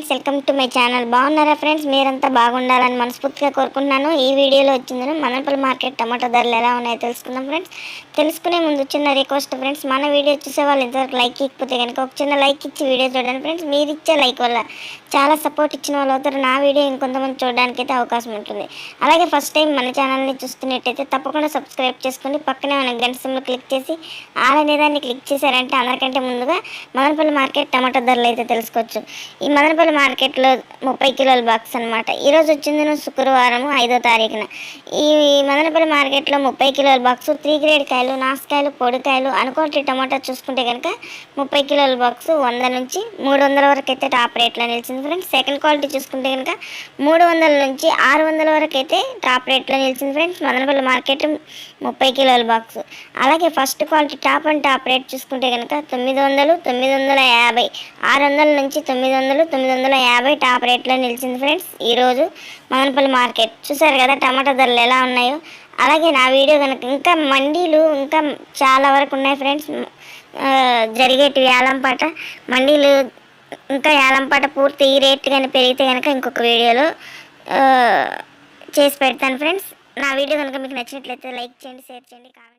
Friends welcome to my channel. బాగున్నారా friends? మీరంతా బాగుండాలని మనస్ఫూర్తిగా కోరుకుంటున్నాను. ఈ వీడియోలో వచ్చిందని మదనపల్లి మార్కెట్ టమాటో ధరలు ఎలా ఉన్నాయో తెలుసుకుందాం ఫ్రెండ్స్. తెలుసుకునే ముందు చిన్న రిక్వెస్ట్ ఫ్రెండ్స్ మన వీడియో చూసే వాళ్ళు ఇంతవరకు లైక్ ఇకపోతే కనుక ఒక చిన్న లైక్ ఇచ్చి వీడియో చూడండి ఫ్రెండ్స్. మీరు ఇచ్చే లైక్ వల్ల చాలా సపోర్ట్ ఇచ్చిన వాళ్ళు అవుతారు. నా వీడియో ఇంకొంతమంది చూడడానికి అయితే అవకాశం ఉంటుంది. అలాగే ఫస్ట్ టైం మన ఛానల్ని చూస్తున్నట్టయితే తప్పకుండా సబ్స్క్రైబ్ చేసుకోండి పక్కనే మన గంట క్లిక్ చేసి ఆల్ దాన్ని క్లిక్ చేశారంటే అందరికంటే ముందుగా మదనపల్లి మార్కెట్ టమాటో ధరలు అయితే తెలుసుకోవచ్చు. ఈ మదనపల్లి మార్కెట్లో ముప్పై కిలోల బాక్స్ అనమాట ఈరోజు వచ్చింది శుక్రవారం ఐదో తారీఖున. ఈ మదనపల్లి మార్కెట్లో ముప్పై కిలోల బాక్స్ త్రీ గ్రేడ్ కాయలు నాసుకాయలు పొడికాయలు అనుకోటి టమాటా చూసుకుంటే కనుక ముప్పై కిలోల బాక్స్ వంద నుంచి మూడు వందల వరకు అయితే టాప్ రేట్లో నిలిచింది ఫ్రెండ్స్. సెకండ్ క్వాలిటీ చూసుకుంటే కనుక మూడు వందల నుంచి ఆరు వందల వరకు అయితే టాప్ రేట్లో నిలిచింది ఫ్రెండ్స్. మదనపల్లి మార్కెట్ ముప్పై కిలోల బాక్స్. అలాగే first quality top and top rate చూసుకుంటే కనుక తొమ్మిది వందలు తొమ్మిది వందల యాభై ఆరు వందల నుంచి తొమ్మిది వందలు తొమ్మిది తొమ్మిది వందల యాభై టాప్ రేట్లో నిలిచింది ఫ్రెండ్స్. ఈరోజు మదనపల్లి మార్కెట్. చూసారు కదా టమాటా ధరలు ఎలా ఉన్నాయో? అలాగే నా వీడియో కనుక ఇంకా మండీలు ఇంకా చాలా వరకు ఉన్నాయి ఫ్రెండ్స్. జరిగేటి యాలంపాట మండీలు ఇంకా యాలంపాట పూర్తి ఈ రేట్ కానీ పెరిగితే కనుక ఇంకొక వీడియోలో చేసి పెడతాను ఫ్రెండ్స్. నా వీడియో కనుక మీకు నచ్చినట్లయితే లైక్ చేయండి షేర్ చేయండి కామెంట్